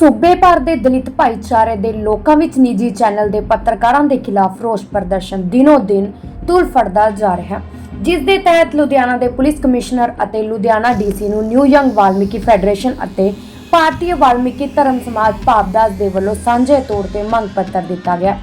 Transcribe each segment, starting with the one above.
ਸੂਬੇ ਭਰ ਦੇ ਦਲਿਤ ਭਾਈਚਾਰੇ ਦੇ ਲੋਕਾਂ ਵਿੱਚ ਨਿੱਜੀ ਚੈਨਲ ਦੇ ਪੱਤਰਕਾਰਾਂ ਦੇ ਖਿਲਾਫ ਰੋਸ ਪ੍ਰਦਰਸ਼ਨ ਦਿਨੋ ਦਿਨ ਤੁਲ ਫੜਦਾ ਜਾ ਰਿਹਾ। ਹੈ ਜਿਸ ਦੇ ਤਹਿਤ ਲੁਧਿਆਣਾ ਦੇ ਪੁਲਿਸ ਕਮਿਸ਼ਨਰ ਅਤੇ ਲੁਧਿਆਣਾ ਡੀਸੀ ਨੂੰ ਨਿਊ ਯੰਗ ਵਾਲਮੀਕੀ ਫੈਡਰੇਸ਼ਨ ਅਤੇ ਭਾਰਤੀ ਵਾਲਮੀਕੀ ਧਰਮ ਸਮਾਜ ਭਾਵਦਾਸ ਦੇ ਵੱਲੋਂ ਸਾਂਝੇ ਤੌਰ ਤੇ ਮੰਗ ਪੱਤਰ ਦਿੱਤਾ ਗਿਆ।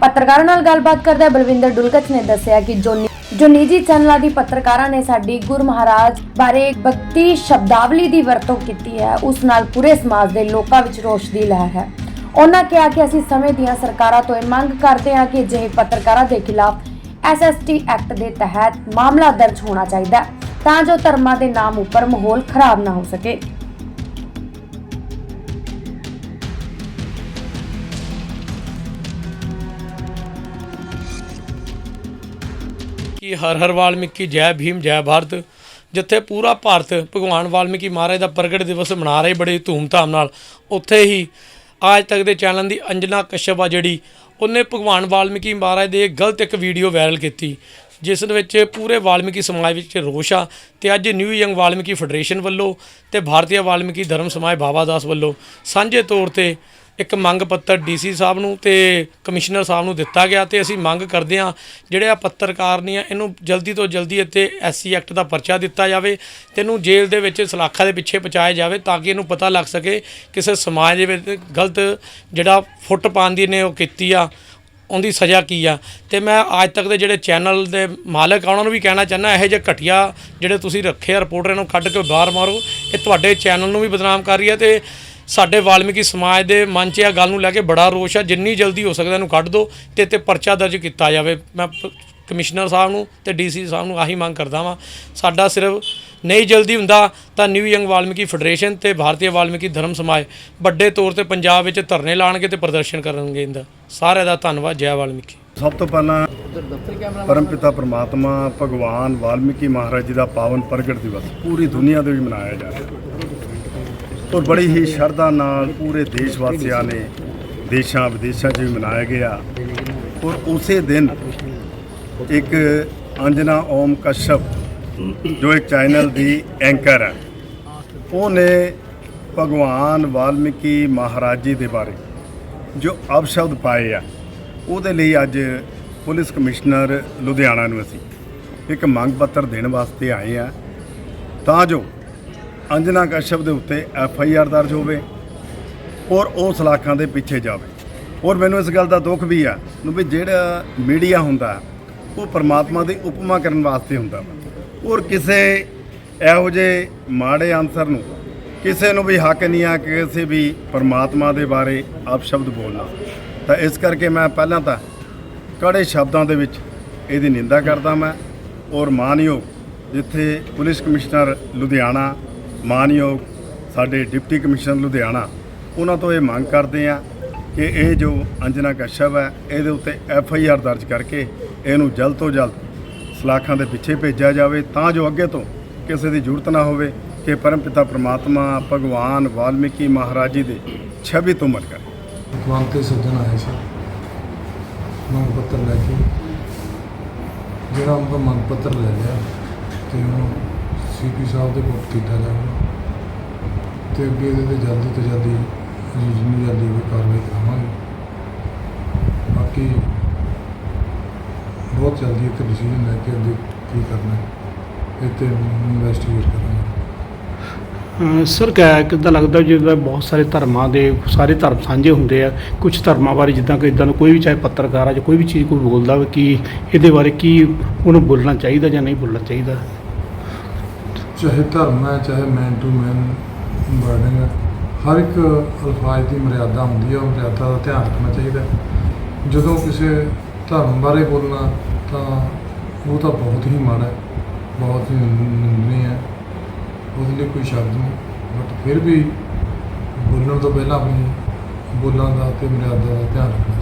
ਪੱਤਰਕਾਰਾਂ ਨਾਲ ਗੱਲਬਾਤ ਕਰਦਿਆਂ ਬਲਵਿੰਦਰ ਡੁਲਕਚ ਨੇ ਦੱਸਿਆ ਕਿ ਜੋ ਜੋ ਨਿੱਜੀ ਚੈਨਲਾਂ ਦੀ ਪੱਤਰਕਾਰਾਂ ਨੇ ਸਾਡੀ ਗੁਰੂ ਮਹਾਰਾਜ ਬਾਰੇ ਭਗਤੀ ਸ਼ਬਦਾਵਲੀ ਦੀ ਵਰਤੋਂ ਕੀਤੀ ਹੈ, ਉਸ ਨਾਲ ਪੂਰੇ ਸਮਾਜ ਦੇ ਲੋਕਾਂ ਵਿੱਚ ਰੋਸ਼ ਦੀ ਲਹਿਰ ਹੈ। ਉਹਨਾਂ ਕਿਹਾ ਕਿ ਅਸੀਂ ਸਮੇਂ ਦੀਆਂ ਸਰਕਾਰਾਂ ਤੋਂ ਇਹ ਮੰਗ ਕਰਦੇ ਹਾਂ ਕਿ ਅਜਿਹੇ ਪੱਤਰਕਾਰਾਂ ਦੇ ਖਿਲਾਫ ਐਸਐਸਟੀ ਐਕਟ ਦੇ ਤਹਿਤ ਮਾਮਲਾ ਦਰਜ ਹੋਣਾ ਚਾਹੀਦਾ ਤਾਂ ਜੋ ਧਰਮਾਂ ਦੇ ਨਾਮ ਉੱਪਰ ਮਾਹੌਲ ਖਰਾਬ ਨਾ ਹੋ ਸਕੇ। ਕਿ ਹਰ ਹਰ ਵਾਲਮੀਕੀ, ਜੈ ਭੀਮ, ਜੈ ਭਾਰਤ। ਜਿੱਥੇ ਪੂਰਾ ਭਾਰਤ ਭਗਵਾਨ ਵਾਲਮੀਕੀ ਮਹਾਰਾਜ ਦਾ ਪ੍ਰਗਟ ਦਿਵਸ ਮਨਾ ਰਹੇ ਬੜੇ ਧੂਮਧਾਮ ਨਾਲ, ਉੱਥੇ ਹੀ ਅੱਜ ਤੱਕ ਦੇ ਚੈਨਲ ਦੀ ਅੰਜਨਾ ਕਸ਼ਯਪ ਆ ਜਿਹੜੀ, ਉਹਨੇ ਭਗਵਾਨ ਵਾਲਮੀਕੀ ਮਹਾਰਾਜ ਦੇ ਗਲਤ ਇੱਕ ਵੀਡੀਓ ਵਾਇਰਲ ਕੀਤੀ, ਜਿਸ ਦੇ ਵਿੱਚ ਪੂਰੇ ਵਾਲਮੀਕੀ ਸਮਾਜ ਵਿੱਚ ਰੋਸ਼ ਆ ਤੇ ਅੱਜ ਨਿਊ ਯੰਗ ਵਾਲਮੀਕੀ ਫੈਡਰੇਸ਼ਨ ਵੱਲੋਂ ਤੇ ਭਾਰਤੀ ਵਾਲਮੀਕੀ ਧਰਮ ਸਮਾਜ ਬਾਬਾ ਦਾਸ ਵੱਲੋਂ ਸਾਂਝੇ ਤੌਰ ਤੇ ਇੱਕ ਮੰਗ ਪੱਤਰ ਡੀਸੀ ਸਾਹਿਬ ਨੂੰ ਤੇ ਕਮਿਸ਼ਨਰ ਸਾਹਿਬ ਨੂੰ ਦਿੱਤਾ ਗਿਆ ਤੇ ਅਸੀਂ ਮੰਗ ਕਰਦੇ ਹਾਂ ਜਿਹੜੇ ਆ ਪੱਤਰਕਾਰ ਨੇ ਆ, ਇਹਨੂੰ ਜਲਦੀ ਤੋਂ ਜਲਦੀ ਇੱਥੇ ਐਸਸੀ ਐਕਟ ਦਾ ਪਰਚਾ ਦਿੱਤਾ ਜਾਵੇ ਤੇ ਇਹਨੂੰ ਜੇਲ੍ਹ ਦੇ ਵਿੱਚ ਸਲਾਖਾਂ ਦੇ ਪਿੱਛੇ ਪਹੁੰਚਾਇਆ ਜਾਵੇ ਤਾਂ ਕਿ ਇਹਨੂੰ ਪਤਾ ਲੱਗ ਸਕੇ ਕਿਸੇ ਸਮਾਜ ਦੇ ਵਿੱਚ ਗਲਤ ਜਿਹੜਾ ਫੁੱਟ ਪਾਉਣ ਦੀ ਨੇ ਉਹ ਕੀਤੀ ਆ ਉਹਦੀ ਸਜ਼ਾ ਕੀ ਆ। ਤੇ ਮੈਂ ਅੱਜ ਤੱਕ ਦੇ ਜਿਹੜੇ ਚੈਨਲ ਦੇ ਮਾਲਕ ਆ ਉਹਨਾਂ ਨੂੰ ਵੀ ਕਹਿਣਾ ਚਾਹੁੰਦਾ ਇਹੋ ਜਿਹੇ ਘਟੀਆ ਜਿਹੜੇ ਤੁਸੀਂ ਰੱਖੇ ਆ ਰਿਪੋਰਟਰ ਨੂੰ ਕੱਢ ਕੇ ਬਾਹਰ ਮਾਰੋ ਇਹ ਤੁਹਾਡੇ ਚੈਨਲ ਨੂੰ ਵੀ ਬਦਨਾਮ ਕਰ ਰਹੀ ਹੈ ਤੇ ਸਾਡੇ ਵਾਲਮੀਕੀ ਸਮਾਜ ਦੇ ਮਨ 'ਚ ਇਹ ਗੱਲ ਨੂੰ ਲੈ ਕੇ ਬੜਾ ਰੋਸ਼ ਆ। ਜਿੰਨੀ ਜਲਦੀ ਹੋ ਸਕਦਾ ਇਹਨੂੰ ਕੱਢ ਦਿਓ ਤੇ ਤੇ ਪਰਚਾ ਦਰਜ ਕੀਤਾ ਜਾਵੇ। ਮੈਂ ਪ- ਕਮਿਸ਼ਨਰ ਸਾਹਿਬ ਨੂੰ ਤੇ ਡੀਸੀ ਸਾਹਿਬ ਨੂੰ ਆਹੀ ਮੰਗ ਕਰਦਾ ਵਾਂ। ਸਾਡਾ ਸਿਰਫ ਨਹੀਂ ਜਲਦੀ ਹੁੰਦਾ ਤਾਂ ਨਿਊ ਯੰਗ ਵਾਲਮੀਕੀ ਫੈਡਰੇਸ਼ਨ ਤੇ ਭਾਰਤੀ ਵਾਲਮੀਕੀ ਧਰਮ ਸਮਾਜ ਵੱਡੇ ਤੌਰ ਤੇ ਪੰਜਾਬ ਵਿੱਚ ਧਰਨੇ ਲਾਣਗੇ ਤੇ ਪ੍ਰਦਰਸ਼ਨ ਕਰਨਗੇ ਇਹਦਾ। ਸਾਰਿਆਂ ਦਾ ਧੰਨਵਾਦ। ਜੈ ਵਾਲਮੀਕੀ। ਸਭ ਤੋਂ ਪਹਿਲਾਂ ਪਰਮਪਿਤਾ ਪ੍ਰਮਾਤਮਾ ਭਗਵਾਨ ਵਾਲਮੀਕੀ ਮਹਾਰਾਜ ਜੀ ਦਾ ਪਾਵਨ ਪ੍ਰਗਟ ਦਿਵਸ ਪੂਰੀ ਦੁਨੀਆ ਦੇ ਵਿੱਚ ਮਨਾਇਆ ਜਾ ਰਿਹਾ। ਔਰ ਬੜੀ ਹੀ ਸ਼ਰਧਾ ਨਾਲ ਪੂਰੇ ਦੇਸ਼ ਵਾਸੀਆਂ ਨੇ ਦੇਸ਼ਾਂ ਵਿਦੇਸ਼ਾਂ 'ਚ ਵੀ ਮਨਾਇਆ ਗਿਆ। ਔਰ ਉਸੇ ਦਿਨ ਇੱਕ ਅੰਜਨਾ ਓਮ ਕਸ਼ਪ ਜੋ ਇੱਕ ਚੈਨਲ ਦੀ ਐਂਕਰ ਹੈ, ਉਹਨੇ ਭਗਵਾਨ ਵਾਲਮੀਕੀ ਮਹਾਰਾਜ ਜੀ ਦੇ ਬਾਰੇ ਜੋ ਅਪਸ਼ਬਦ ਪਾਏ ਆ, ਉਹਦੇ ਲਈ ਅੱਜ ਪੁਲਿਸ ਕਮਿਸ਼ਨਰ ਲੁਧਿਆਣਾ ਨੂੰ ਅਸੀਂ ਇੱਕ ਮੰਗ ਪੱਤਰ ਦੇਣ ਵਾਸਤੇ ਆਏ ਆ। ਤਾਂ ਜੋ ਅੰਜਨਾ ਕਸ਼ਪ ਦੇ ਉੱਤੇ ਐਫ ਆਈ ਆਰ ਦਰਜ ਹੋਵੇ ਔਰ ਉਹ ਸਲਾਖਾਂ ਦੇ ਪਿੱਛੇ ਜਾਵੇ। ਔਰ ਮੈਨੂੰ ਇਸ ਗੱਲ ਦਾ ਦੁੱਖ ਵੀ ਆ ਨੂੰ ਵੀ ਜਿਹੜਾ ਮੀਡੀਆ ਹੁੰਦਾ, ਉਹ ਪਰਮਾਤਮਾ ਦੀ ਉਪਮਾ ਕਰਨ ਵਾਸਤੇ ਹੁੰਦਾ ਵਾ। ਔਰ ਕਿਸੇ ਇਹੋ ਜਿਹੇ ਮਾੜੇ ਅਨਸਰ ਨੂੰ, ਕਿਸੇ ਨੂੰ ਵੀ ਹੱਕ ਨਹੀਂ ਆ ਕਿ ਕਿਸੇ ਵੀ ਪਰਮਾਤਮਾ ਦੇ ਬਾਰੇ ਆਪ ਸ਼ਬਦ ਬੋਲਣਾ। ਤਾਂ ਇਸ ਕਰਕੇ ਮੈਂ ਪਹਿਲਾਂ ਤਾਂ ਕੜੇ ਸ਼ਬਦਾਂ ਦੇ ਵਿੱਚ ਇਹਦੀ ਨਿੰਦਾ ਕਰਦਾ ਮੈਂ। ਔਰ ਮਾਨਯੋਗ ਜਿੱਥੇ ਪੁਲਿਸ ਕਮਿਸ਼ਨਰ ਲੁਧਿਆਣਾ ਮਾਨਯੋਗ ਸਾਡੇ ਡਿਪਟੀ ਕਮਿਸ਼ਨਰ ਲੁਧਿਆਣਾ, ਉਹਨਾਂ ਤੋਂ ਇਹ ਮੰਗ ਕਰਦੇ ਆ ਕਿ ਇਹ ਜੋ ਅੰਜਨਾ ਕਸ਼ਪ ਹੈ, ਇਹਦੇ ਉੱਤੇ ਐਫ ਆਈ ਆਰ ਦਰਜ ਕਰਕੇ ਇਹਨੂੰ ਜਲਦ ਤੋਂ ਜਲਦ ਸਲਾਖਾਂ ਦੇ ਪਿੱਛੇ ਭੇਜਿਆ ਜਾਵੇ, ਤਾਂ ਜੋ ਅੱਗੇ ਤੋਂ ਕਿਸੇ ਦੀ ਜ਼ਰੂਰਤ ਨਾ ਹੋਵੇ ਕਿ ਪਰਮਪਿਤਾ ਪ੍ਰਮਾਤਮਾ, ਭਗਵਾਨ ਵਾਲਮੀਕੀ ਮਹਾਰਾਜ ਜੀ ਦੇ ਛਵੀ ਤੋਂ ਮਤ ਕਰੇ। ਤੇ ਸੱਜਣ ਆਏ ਸੀ। ਮੰਗ ਪੱਤਰ ਲੈ ਕੇ ਜਿਹੜਾ ਉਹਨਾਂ ਮੰਗ ਪੱਤਰ ਲੈ ਲਿਆ ਤੇ ਉਹਨੂੰ ਸੀਪੀ ਸਾਹਿਬ ਦੇ ਕੋਲ ਕੀਤਾ ਜਾਊਗਾ ਤੇ ਅੱਗੇ ਇਹਦੇ ਤੇ ਜਲਦੀ ਤੋਂ ਜਲਦੀ ਜਿੰਨੀ ਜਲਦੀ ਵੀ ਕਾਰਵਾਈ ਕਰਾਵਾਂਗੇ। ਬਾਕੀ ਬਹੁਤ ਜਲਦੀ ਇੱਕ ਡਿਸੀਜਨ ਲੈ ਕੇ ਅੱਗੇ ਕੀ ਕਰਨਾ ਹੈ, ਇਹ ਤੇ ਇਨਵੈਸਟੀਗੇਟ ਕਰਾਂਗੇ। ਸਰ, ਕਿਆ ਲੱਗਦਾ ਜਿੱਦਾਂ ਬਹੁਤ ਸਾਰੇ ਧਰਮਾਂ ਦੇ ਸਾਰੇ ਧਰਮ ਸਾਂਝੇ ਹੁੰਦੇ ਆ ਕੁਝ ਧਰਮਾਂ ਬਾਰੇ ਜਿੱਦਾਂ ਕਿ ਇਦਾਂ ਦਾ ਕੋਈ ਵੀ ਚਾਹੇ ਪੱਤਰਕਾਰ ਆ ਜਾਂ ਕੋਈ ਵੀ ਚੀਜ਼ ਕੋਈ ਬੋਲਦਾ ਵਾ ਕਿ ਇਹਦੇ ਬਾਰੇ ਕੀ ਉਹਨੂੰ ਬੋਲਣਾ ਚਾਹੀਦਾ ਜਾਂ ਨਹੀਂ ਬੋਲਣਾ ਚਾਹੀਦਾ? ਚਾਹੇ ਧਰਮ ਹੈ, ਚਾਹੇ ਮੈਨ ਟੂ ਮੈਨ ਵਰਡਿੰਗ ਹੈ, ਹਰ ਇੱਕ ਅਲਫਾਜ਼ ਦੀ ਮਰਿਆਦਾ ਹੁੰਦੀ ਹੈ, ਉਹ ਮਰਿਆਦਾ ਦਾ ਧਿਆਨ ਰੱਖਣਾ ਚਾਹੀਦਾ ਜਦੋਂ ਕਿਸੇ ਧਰਮ ਬਾਰੇ ਬੋਲਣਾ, ਤਾਂ ਉਹ ਤਾਂ ਬਹੁਤ ਹੀ ਮਾੜਾ ਹੈ, ਬਹੁਤ ਹੀ ਨਿੰਦਨੀ ਹੈ, ਉਹਦੇ ਲਈ ਕੋਈ ਸ਼ਬਦ ਨਹੀਂ। ਬਟ ਫਿਰ ਵੀ ਬੋਲਣ ਤੋਂ ਪਹਿਲਾਂ ਆਪਣੀ ਬੋਲਾਂ ਦਾ ਤੇ ਮਰਿਆਦਾ ਦਾ ਧਿਆਨ ਰੱਖਣਾ